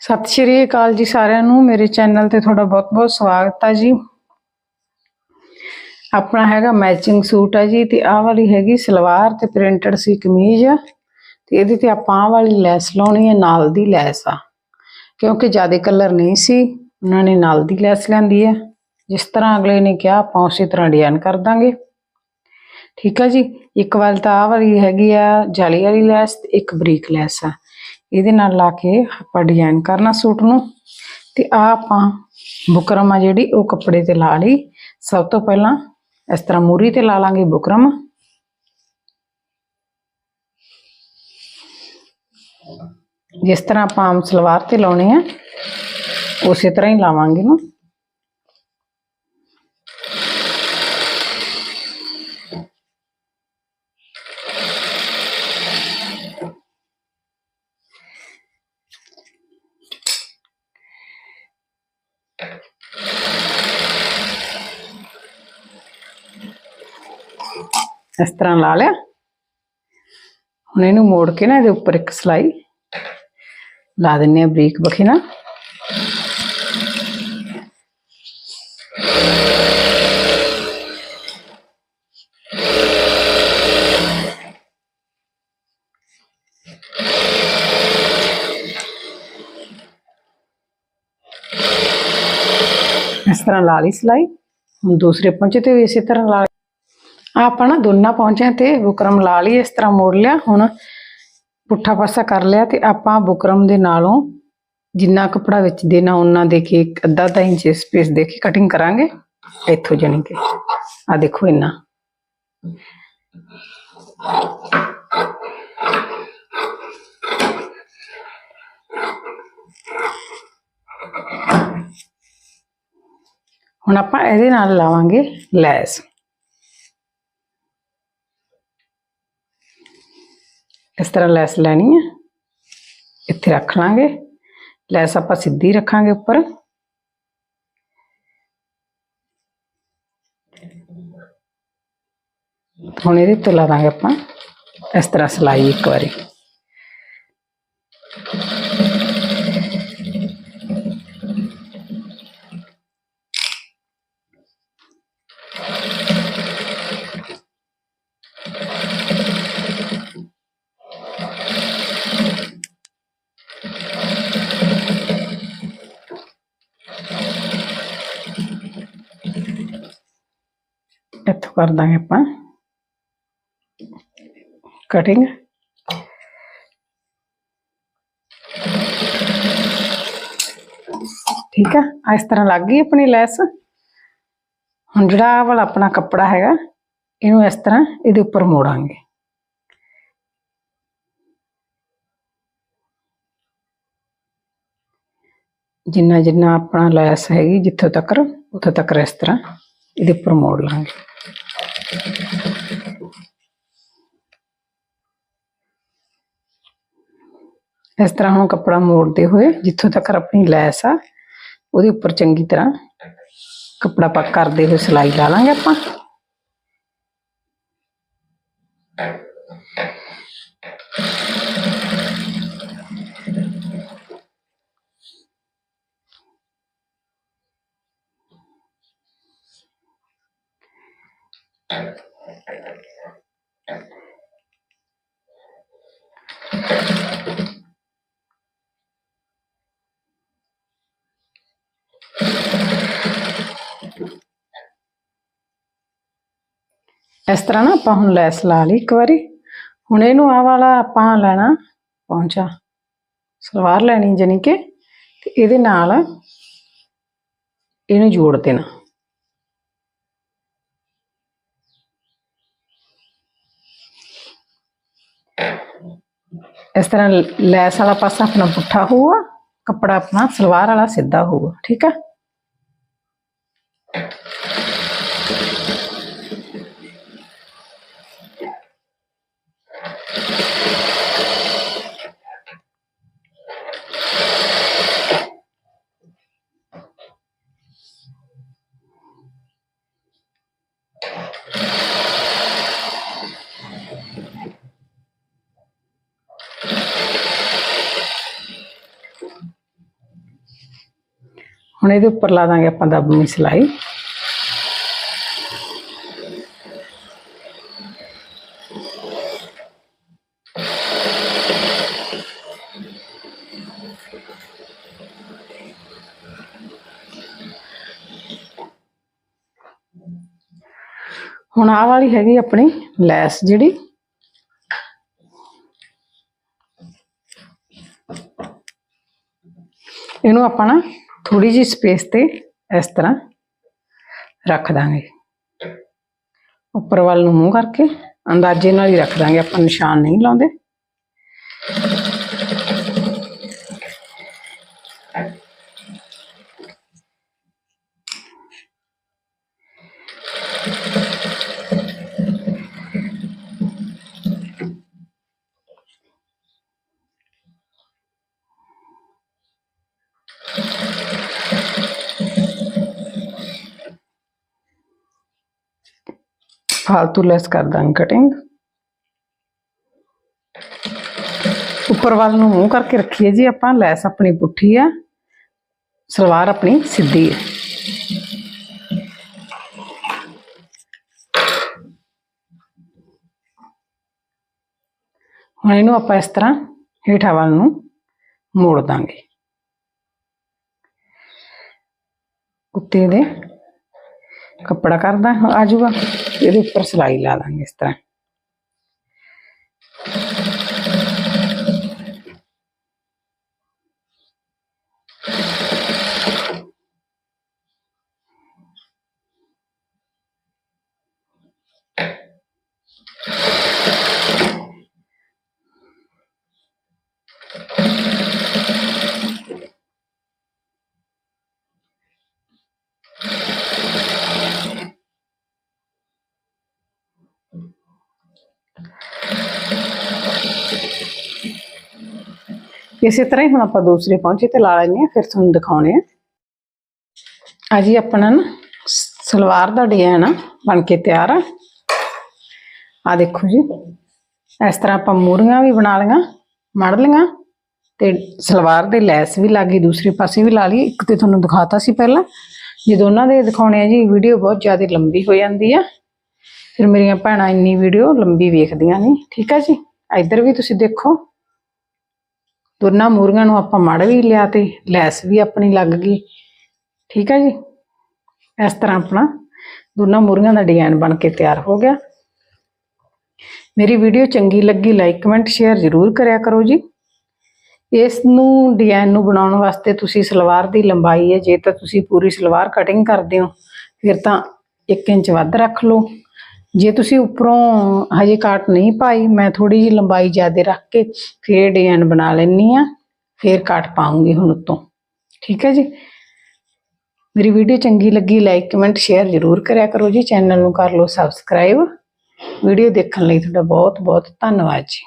ਸਤਿ ਸ਼੍ਰੀ ਅਕਾਲ ਜੀ ਸਾਰਿਆਂ ਨੂੰ। ਮੇਰੇ ਚੈਨਲ ਤੇ ਤੁਹਾਡਾ ਬਹੁਤ-ਬਹੁਤ ਸਵਾਗਤ ਹੈ ਜੀ। ਆਪਣਾ ਹੈਗਾ ਮੈਚਿੰਗ ਸੂਟ ਹੈ ਜੀ ਤੇ ਆਹ ਵਾਲੀ ਹੈਗੀ ਸਲਵਾਰ ਤੇ ਪ੍ਰਿੰਟਡ ਸੀ ਕਮੀਜ਼। ਆ ਤੇ ਇਹਦੇ ਤੇ ਆਪਾਂ ਆਹ ਵਾਲੀ ਲੈਸ ਲਾਉਣੀ ਹੈ, ਨਾਲ ਦੀ ਲੈਸ ਆ। ਕਿਉਂਕਿ ਜ਼ਿਆਦਾ ਕਲਰ ਨਹੀਂ ਸੀ, ਉਹਨਾਂ ਨੇ ਨਾਲ ਦੀ ਲੈਸ ਲੈਂਦੀ ਹੈ। ਜਿਸ ਤਰ੍ਹਾਂ ਅਗਲੇ ਨੇ ਕਿਹਾ, ਆਪਾਂ ਉਸੇ ਤਰ੍ਹਾਂ ਡਿਜ਼ਾਈਨ ਕਰ ਦਾਂਗੇ। ਠੀਕ ਆ ਜੀ। ਇੱਕ ਵਾਰ ਤਾਂ ਆਹ ਵਾਲੀ ਹੈਗੀ ਆ ਜਾਲੀ ਵਾਲੀ ਲੈਸ ਤੇ ਇੱਕ ਬਰੀਕ ਲੈਸ ਆ। ਇਹਦੇ ਨਾਲ ਲਾ ਕੇ ਆਪਾਂ ਡਿਜ਼ਾਈਨ ਕਰਨਾ ਸੂਟ ਨੂੰ। ਤੇ ਆ ਆਪਾਂ ਬੁਕਰਮ ਆ ਜਿਹੜੀ, ਉਹ ਕੱਪੜੇ ਤੇ ਲਾ ਲਈ। ਸਭ ਤੋਂ ਪਹਿਲਾਂ ਇਸ ਤਰ੍ਹਾਂ ਮੂਰੀ ਤੇ ਲਾ ਲਾਂਗੇ ਬੁਕਰਮ। ਜਿਸ ਤਰ੍ਹਾਂ ਆਪਾਂ ਆਮ ਸਲਵਾਰ ਤੇ ਲਾਉਣੇ ਆ, ਉਸੇ ਤਰ੍ਹਾਂ ਹੀ ਲਾਵਾਂਗੇ ਨਾ ਇਸ ਤਰ੍ਹਾਂ ਲਾ ਲਿਆ। ਹੁਣ ਇਹਨੂੰ ਮੋੜ ਕੇ ਨਾ ਇਹਦੇ ਉੱਪਰ ਇੱਕ ਸਲਾਈ ਲਾ ਦਿੰਨੇ ਆ ਬਰੀਕ ਬਖੀ ਨਾ ਇਸ ਤਰ੍ਹਾਂ ਲਾ ਲਈ ਸਲਾਈ, ਹੁਣ ਦੂਸਰੇ ਪਹੁੰਚੇ ਤੇ ਵੀ ਇਸੇ ਤਰ੍ਹਾਂ ਲਾ ਆਪਾਂ ਨਾ ਦੋਨਾਂ ਪਹੁੰਚਿਆਂ ਤੇ ਬੁਕਰਮ ਲਾ ਲਈ, ਇਸ ਤਰ੍ਹਾਂ ਮੋੜ ਲਿਆ, ਹੁਣ ਪੁੱਠਾ ਪਾਸਾ ਕਰ ਲਿਆ ਤੇ ਆਪਾਂ ਬੁਕਰਮ ਦੇ ਨਾਲੋਂ ਜਿੰਨਾ ਕਪੜਾ ਵਿੱਚ ਦੇਣਾ ਉਹਨਾਂ ਦੇ ਕੇ ਇੱਕ ਅੱਧਾ ਅੱਧਾ ਇੰਚ ਸਪੇਸ ਦੇ ਕੇ ਕਟਿੰਗ ਕਰਾਂਗੇ, ਇੱਥੋਂ ਜਾਣੀ ਕਿ ਆ ਦੇਖੋ ਇੰਨਾ। ਹੁਣ ਆਪਾਂ ਇਹਦੇ ਨਾਲ ਲਾਵਾਂਗੇ ਲੈਸ ਇਸ ਤਰ੍ਹਾਂ ਲੈਸ ਲੈਣੀ ਹੈ ਇੱਥੇ ਰੱਖ ਲਾਂਗੇ ਲੈਸ ਆਪਾਂ ਸਿੱਧੀ ਰੱਖਾਂਗੇ ਉੱਪਰ ਹੁਣ ਇਹਦੇ ਤੇ ਲਾ ਦਾਂਗੇ ਆਪਾਂ ਇਸ ਤਰ੍ਹਾਂ ਸਲਾਈ ਇੱਕ ਵਾਰੀ ਇੱਥੋਂ ਕਰ ਦਾਂਗੇ ਆਪਾਂ ਕਟਿੰਗ ਠੀਕ ਆ ਆਹ ਇਸ ਤਰ੍ਹਾਂ ਲੱਗ ਗਈ ਆਪਣੀ ਲੈਸ ਹੁਣ ਜਿਹੜਾ ਆਹ ਵਾਲਾ ਆਪਣਾ ਕੱਪੜਾ ਹੈਗਾ ਇਹਨੂੰ ਇਸ ਤਰ੍ਹਾਂ ਇਹਦੇ ਉੱਪਰ ਮੋੜਾਂਗੇ ਜਿੰਨਾ ਜਿੰਨਾ ਆਪਣਾ ਲੈਸ ਹੈਗੀ ਜਿੱਥੋਂ ਤੱਕ ਉੱਥੋਂ ਤੱਕ ਇਸ ਤਰ੍ਹਾਂ ਇਹਦੇ ਉੱਪਰ ਮੋੜ ਲਾਂਗੇ ਇਸ ਤਰ੍ਹਾਂ ਹੁਣ ਕੱਪੜਾ ਮੋੜਦੇ ਹੋਏ, ਜਿੱਥੋਂ ਤੱਕ ਆਪਣੀ ਲੈਸ ਆ, ਉਹਦੇ ਉੱਪਰ ਚੰਗੀ ਤਰ੍ਹਾਂ ਕੱਪੜਾ ਪੱਕ ਕਰਦੇ ਹੋਏ ਸਿਲਾਈ ਲਾ ਲਾਂਗੇ ਆਪਾਂ। ਇਸ ਤਰ੍ਹਾਂ ਨਾ ਆਪਾਂ ਹੁਣ ਲੈਸ ਲਾ ਲਈ ਇੱਕ ਵਾਰੀ। ਹੁਣ ਇਹਨੂੰ ਆਹ ਵਾਲਾ ਆਪਾਂ ਲੈਣਾ ਪਹੁੰਚਾ ਸਲਵਾਰ ਲੈਣੀ ਜਾਨੀ ਕਿ, ਤੇ ਇਹਦੇ ਨਾਲ ਇਹਨੂੰ ਜੋੜ ਦੇਣਾ। ਇਸ ਤਰ੍ਹਾਂ ਲੈਸ ਵਾਲਾ ਪਾਸਾ ਆਪਣਾ ਪੁੱਠਾ ਹੋਊਗਾ, ਕੱਪੜਾ ਆਪਣਾ ਸਲਵਾਰ ਵਾਲਾ ਸਿੱਧਾ ਹੋਊਗਾ, ਠੀਕ ਹੈ ਹੁਣ ਇਹਦੇ ਉੱਪਰ ਲਾ ਦਾਂਗੇ ਆਪਾਂ ਦਬਵੀਂ ਸਿਲਾਈ। ਹੁਣ ਆਹ ਵਾਲੀ ਹੈਗੀ ਆਪਣੀ ਲੈਸ ਜਿਹੜੀ। ਇਹਨੂੰ ਆਪਾਂ ਨਾ ਥੋੜੀ ਜਿਹੀ ਸਪੇਸ ਤੇ ਇਸ ਤਰ੍ਹਾਂ ਰੱਖ ਦਾਂਗੇ। ਉੱਪਰ ਵੱਲ ਨੂੰ ਮੂੰਹ ਕਰਕੇ ਅੰਦਾਜ਼ੇ ਨਾਲ ਹੀ ਰੱਖ ਦਾਂਗੇ, ਆਪਾਂ ਨਿਸ਼ਾਨ ਨਹੀਂ ਲਾਉਂਦੇ। ਫਾਲਤੂ ਲੈਸ ਕਰ ਦਾਂਗੇ ਕਟਿੰਗ ਉੱਪਰ ਵੱਲ ਨੂੰ ਮੂੰਹ ਕਰਕੇ ਰੱਖੀਏ ਜੀ ਆਪਾਂ, ਲੈਸ ਆਪਣੀ ਪੁੱਠੀ ਆ, ਸਲਵਾਰ ਆਪਣੀ ਸਿੱਧੀ ਹੈ ਹੁਣ ਇਹਨੂੰ ਆਪਾਂ ਇਸ ਤਰ੍ਹਾਂ ਹੇਠਾਂ ਵੱਲ ਨੂੰ ਮੋੜ ਦਾਂਗੇ। ਕੁੱਤੇ ਦੇ ਕੱਪੜਾ ਕਰਦਾ ਆ ਜਾਊਗਾ। ਇਹਦੇ ਉੱਪਰ ਸਿਲਾਈ ਲਾ ਦਾਂਗੇ ਇਸ ਤਰ੍ਹਾਂ। ਇਸੇ ਤਰ੍ਹਾਂ ਹੀ ਹੁਣ ਆਪਾਂ ਦੂਸਰੇ ਪਹੁੰਚੇ ਤੇ ਲਾ ਲੈਂਦੇ ਆ ਫਿਰ ਤੁਹਾਨੂੰ ਦਿਖਾਉਣੇ ਆ ਆ ਜੀ ਆਪਣਾ ਨਾ ਸਲਵਾਰ ਦਾ ਡਿਜ਼ਾਈਨ ਆ, ਬਣ ਕੇ ਤਿਆਰ ਆ। ਆ ਦੇਖੋ ਜੀ, ਇਸ ਤਰ੍ਹਾਂ ਆਪਾਂ ਮੂਰੀਆਂ ਵੀ ਬਣਾ ਲਈਆਂ, ਮੜ ਲਈਆਂ ਤੇ ਸਲਵਾਰ ਦੇ ਲੈਸ ਵੀ ਲੱਗੀ ਦੂਸਰੇ ਪਾਸੇ ਵੀ ਲਾ ਲਈ। ਇੱਕ ਤੇ ਤੁਹਾਨੂੰ ਦਿਖਾਤਾ ਸੀ ਪਹਿਲਾਂ ਜੇ ਦੋਨਾਂ ਦੇ ਦਿਖਾਉਣੇ ਆ ਜੀ, ਵੀਡੀਓ ਬਹੁਤ ਜ਼ਿਆਦਾ ਲੰਬੀ ਹੋ ਜਾਂਦੀ ਆ। ਫਿਰ ਮੇਰੀਆਂ ਭੈਣਾਂ ਇੰਨੀ ਵੀਡੀਓ ਲੰਬੀ ਵੇਖਦੀਆਂ ਨੇ, ਠੀਕ ਹੈ ਜੀ? ਇੱਧਰ ਵੀ ਤੁਸੀਂ ਦੇਖੋ। ਦੋਨਾਂ ਮੂਰੀਆਂ ਨੂੰ ਆਪਾਂ ਮੜ ਵੀ ਲਿਆ ਤੇ ਲੈਸ ਵੀ ਆਪਣੀ ਲੱਗ ਗਈ। ਠੀਕ ਹੈ ਜੀ? ਇਸ ਤਰ੍ਹਾਂ ਆਪਣਾ ਦੋਨਾਂ ਮੂਰੀਆਂ ਦਾ ਡਿਜ਼ਾਈਨ ਬਣ ਕੇ ਤਿਆਰ ਹੋ ਗਿਆ। ਮੇਰੀ ਵੀਡੀਓ ਚੰਗੀ ਲੱਗੀ ਲਾਈਕ ਕਮੈਂਟ ਸ਼ੇਅਰ ਜ਼ਰੂਰ ਕਰਿਆ ਕਰੋ ਜੀ। ਇਸ ਨੂੰ ਡਿਜ਼ਾਈਨ ਨੂੰ ਬਣਾਉਣ ਵਾਸਤੇ ਤੁਸੀਂ ਸਲਵਾਰ ਦੀ ਲੰਬਾਈ ਹੈ। ਜੇ ਤਾਂ ਤੁਸੀਂ ਪੂਰੀ ਸਲਵਾਰ ਕਟਿੰਗ ਕਰਦੇ ਹੋ, ਫਿਰ ਤਾਂ 1 ਇੰਚ ਵੱਧ ਰੱਖ ਲਓ। ਜੇ ਤੁਸੀਂ ਉੱਪਰੋਂ ਹਜੇ ਕਾਟ ਨਹੀਂ ਪਾਈ, ਮੈਂ ਥੋੜੀ ਜਿਹੀ ਲੰਬਾਈ ਜ਼ਿਆਦਾ ਰੱਖ ਕੇ ਫਿਰ ਡਿਜ਼ਾਈਨ ਬਣਾ ਲੈਣੀ ਆ ਫਿਰ ਕਾਟ ਪਾਉਂਗੀ ਹੁਣ ਉੱਤੋਂ। ਠੀਕ ਹੈ ਜੀ? ਮੇਰੀ ਵੀਡੀਓ ਚੰਗੀ ਲੱਗੀ ਲਾਈਕ ਕਮੈਂਟ ਸ਼ੇਅਰ ਜ਼ਰੂਰ ਕਰਿਆ ਕਰੋ ਜੀ। ਚੈਨਲ ਨੂੰ ਕਰ ਲਓ ਸਬਸਕ੍ਰਾਈਬ ਵੀਡੀਓ ਦੇਖਣ ਲਈ ਤੁਹਾਡਾ ਬਹੁਤ ਬਹੁਤ ਧੰਨਵਾਦ ਜੀ।